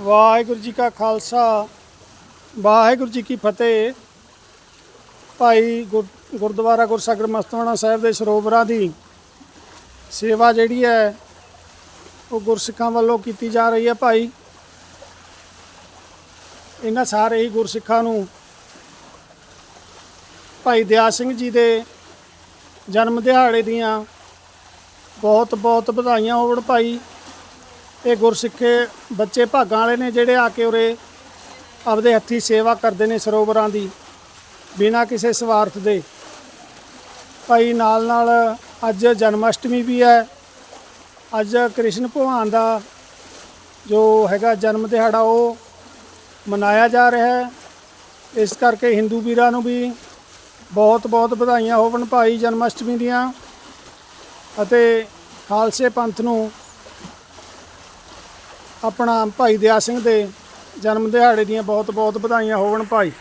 ਵਾਹਿਗੁਰੂ ਜੀ ਕਾ ਖਾਲਸਾ, ਵਾਹਿਗੁਰੂ ਜੀ ਕੀ ਫਤਿਹ। ਭਾਈ ਗੁਰ- ਗੁਰਦੁਆਰਾ ਗੁਰਸਾਗਰ ਮਸਤਵਾਣਾ ਸਾਹਿਬ ਦੇ ਸਰੋਵਰਾਂ ਦੀ ਸੇਵਾ ਜਿਹੜੀ ਹੈ, ਉਹ ਗੁਰਸਿੱਖਾਂ ਵੱਲੋਂ ਕੀਤੀ ਜਾ ਰਹੀ ਹੈ ਭਾਈ। ਇਹਨਾਂ ਸਾਰੇ ਹੀ ਗੁਰਸਿੱਖਾਂ ਨੂੰ ਭਾਈ ਦਿਆ ਸਿੰਘ ਜੀ ਦੇ ਜਨਮ ਦਿਹਾੜੇ ਦੀਆਂ ਬਹੁਤ ਬਹੁਤ ਵਧਾਈਆਂ ਹੋਣ ਭਾਈ। ਇਹ ਗੁਰਸਿੱਖੇ ਬੱਚੇ ਭਾਗਾਂ ਵਾਲੇ ਨੇ ਜਿਹੜੇ ਆ ਕੇ ਉਰੇ ਆਪਦੇ ਹੱਥੀ ਸੇਵਾ ਕਰਦੇ ਨੇ ਸਰੋਵਰਾਂ ਦੀ, ਬਿਨਾਂ ਕਿਸੇ ਸਵਾਰਥ ਦੇ। ਭਾਈ ਨਾਲ ਨਾਲ ਅੱਜ ਜਨਮ ਅਸ਼ਟਮੀ ਵੀ ਹੈ। ਅੱਜ ਕ੍ਰਿਸ਼ਨ ਭਗਵਾਨ ਦਾ ਜੋ ਹੈਗਾ ਜਨਮ ਦਿਹਾੜਾ ਉਹ ਮਨਾਇਆ ਜਾ ਰਿਹਾ ਹੈ। ਇਸ ਕਰਕੇ ਹਿੰਦੂ ਵੀਰਾਂ ਨੂੰ ਵੀ ਬਹੁਤ ਬਹੁਤ ਵਧਾਈਆਂ ਹੋਵਣ ਭਾਈ ਜਨਮ ਅਸ਼ਟਮੀ ਦੀਆਂ ਅਤੇ ਖਾਲਸੇ ਪੰਥ ਨੂੰ ਆਪਣਾ ਭਾਈ ਦਿਆ ਸਿੰਘ ਦੇ ਜਨਮ ਦਿਹਾੜੇ ਦੀਆਂ ਬਹੁਤ ਬਹੁਤ ਵਧਾਈਆਂ ਹੋਵਣ ਭਾਈ।